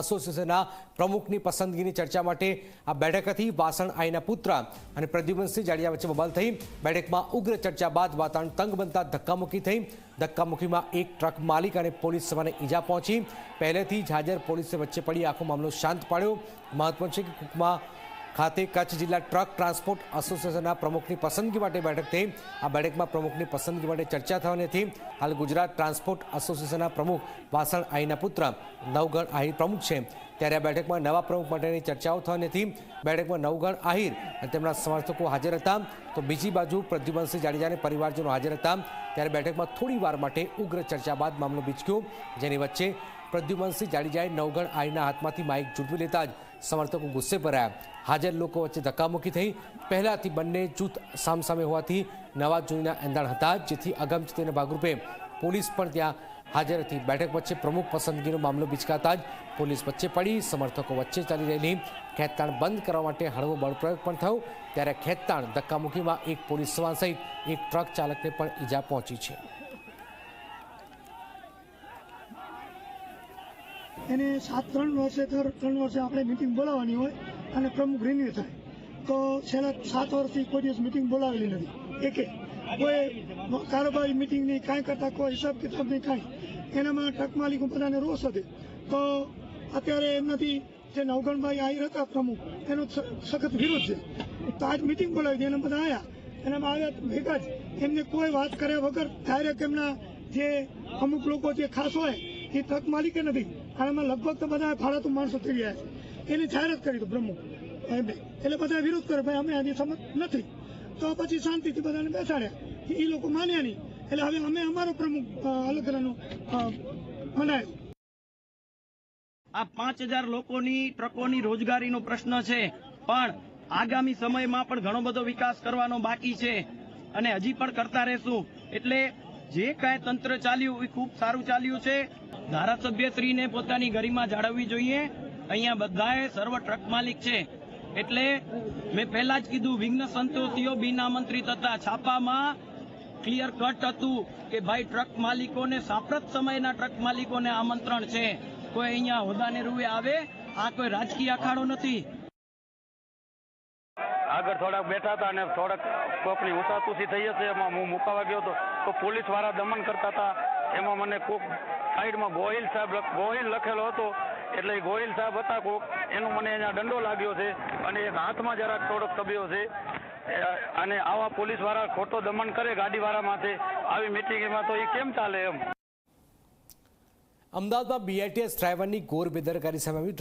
એસોસિએશનના પ્રમુખની પસંદગીની ચર્ચા માટે આ બેઠક હતી વાસણ આઈના પુત્ર અને પ્રદ્યુમનસિંહ જાડેજા વચ્ચે બબાલ થઈ. બેઠકમાં ઉગ્ર ચર્ચા બાદ વાતાવરણ તંગ બનતા ધક્કામુક્કી થઈ. ધક્કામુક્કીમાં એક ટ્રક માલિક અને પોલીસ સભાને ઈજા પહોંચી. પહેલેથી જ હાજર પોલીસે વચ્ચે પડી આખો મામલો શાંત પાડ્યો. મહત્વનું છે કે કુકમા ખાતે કચ્છ જિલ્લા ટ્રક ટ્રાન્સપોર્ટ એસોસિએશનના પ્રમુખની પસંદગી માટે બેઠક થઈ. આ બેઠકમાં પ્રમુખની પસંદગી માટે ચર્ચા થવાની હતી. હાલ ગુજરાત ટ્રાન્સપોર્ટ એસોસિએશનના પ્રમુખ વાસણ આહીના પુત્ર, નવગણ આહીર પ્રમુખ છે. ત્યારે આ બેઠકમાં નવા પ્રમુખ માટેની ચર્ચાઓ થવાની હતી. બેઠકમાં નવગણ આહીર અને તેમના સમર્થકો હાજર હતા. તો બીજી બાજુ પ્રદ્યુમનસિંહ જાડેજાને પરિવારજનો હાજર હતા. ત્યારે બેઠકમાં થોડી વાર માટે ઉગ્ર ચર્ચા બાદ મામલો બીચક્યો, જેની વચ્ચે પ્રદ્યુમનસિંહ જાડેજાએ નવગણ આઈના હાથમાંથી માઇક ઝૂંટવી લેતા જ સમર્થકો ગુસ્સે ભરાયા. હાજર લોકો વચ્ચે ધક્કામુક્કી થઈ. પહેલાથી બંને જૂથ સામસામે હોવાથી નવા જૂનીના એંધાણ હતા, જેથી અગમચેતીના ભાગરૂપે પોલીસ પણ ત્યાં હાજર હતી. બેઠક વચ્ચે પ્રમુખ પસંદગીનો મામલો બિચકાતા જ પોલીસ વચ્ચે પડી. સમર્થકો વચ્ચે ચાલી રહેલી ખેંચતાણ બંધ કરવા માટે હળવો બળપ્રયોગ પણ થયો. ત્યારે ખેંચતાણ ધક્કામુક્કીમાં એક પોલીસ સવાન સહિત એક ટ્રક ચાલકને પણ ઈજા પહોંચી છે. એને સાત, ત્રણ વર્ષે દર ત્રણ વર્ષે આપણે મિટિંગ બોલાવવાની હોય અને પ્રમુખ રિન્યુ થાય. તો છેલ્લા સાત વર્ષથી કોઈ દિવસ મિટિંગ બોલાવેલી નથી. એકે, કોઈ કારોબારી મિટિંગ નહીં, કાંઈ કરતા કોઈ હિસાબ કિતાબ નહીં, કાંઈ. એનામાં ટક માલિક બધાને રોષ હતી તો અત્યારે એમનાથી જે નવગણભાઈ આહિર હતા પ્રમુખ, એનો સખત વિરોધ છે. તો આજ મિટિંગ બોલાવી હતી, એને બધા આવ્યા એનામાં આવ્યા ભેગા જ. એમને કોઈ વાત કર્યા વગર ડાયરેક્ટ એમના જે અમુક લોકો જે ખાસ હોય, એ તક માલિકે નથી. અને એમાં લગભગ તો બધા ફાળાતું માણસો થઈ ગયા છે. એની જાહેરાત કરી તો બ્રહ્મો. એમને એટલે બધા વિરોધ કરે ભાઈ અમે આની સમજ નથી. તો પછી શાંતિથી બધાને બેસાડ્યા એ લોકો માન્યા નહીં. એટલે હવે અમે અમારો પ્રમુખ અલગરાનો અ, આ પાંચ હજાર લોકોની ટ્રકોની રોજગારીનો પ્રશ્ન છે. પણ આગામી સમયમાં પણ ઘણો બધો વિકાસ કરવાનો બાકી છે. અને હજી પણ કરતા રહેશું. એટલે જે કાંઈ તંત્ર ચાલ્યું એ ખૂબ સારું ચાલ્યું છે. ધારાસભ્યશ્રીને પોતાની ગરિમા જાળવવી જોઈએ. અહીંયા બધાએ સર્વ ટ્રક માલિક છે. એટલે મેં પહેલા જ કીધું, વિઘ્ન સંતોષીઓ બિન આમંત્રિત હતા છાપામાં ક્લિયર કટ હતું કે ભાઈ ટ્રક માલિકોને સાંપ્રત સમયના ટ્રક માલિકોને આમંત્રણ છે. કોઈ અહીંયા હોદાને રૂએ આવે, આ કોઈ રાજકીય અખાડો નથી. આગળ થોડાક બેઠા હતા અને થોડાક કોકની ઉસાતુસી થઈ હશે, એમાં હું મુકાવા ગયો હતો. તો પોલીસવાળા દમન કરતા હતા. એમાં મને કોક સાઈડમાં ગોહિલ સાહેબ ગોહિલ લખેલો હતો. એટલે એ ગોહિલ સાહેબ હતા કોક. એનો મને અહીંયા દંડો લાગ્યો છે અને એક હાથમાં જરાક થોડોક તબ્યો છે. અને આવા પોલીસવાળા ખોટો દમન કરે ગાડી વાળા માથે. આવી મિટિંગમાં તો એ કેમ ચાલે એમ? અમદાવાદમાં બીઆઈટીએસ ડ્રાઈવરની ઘોર બેદરકારી સામે આવી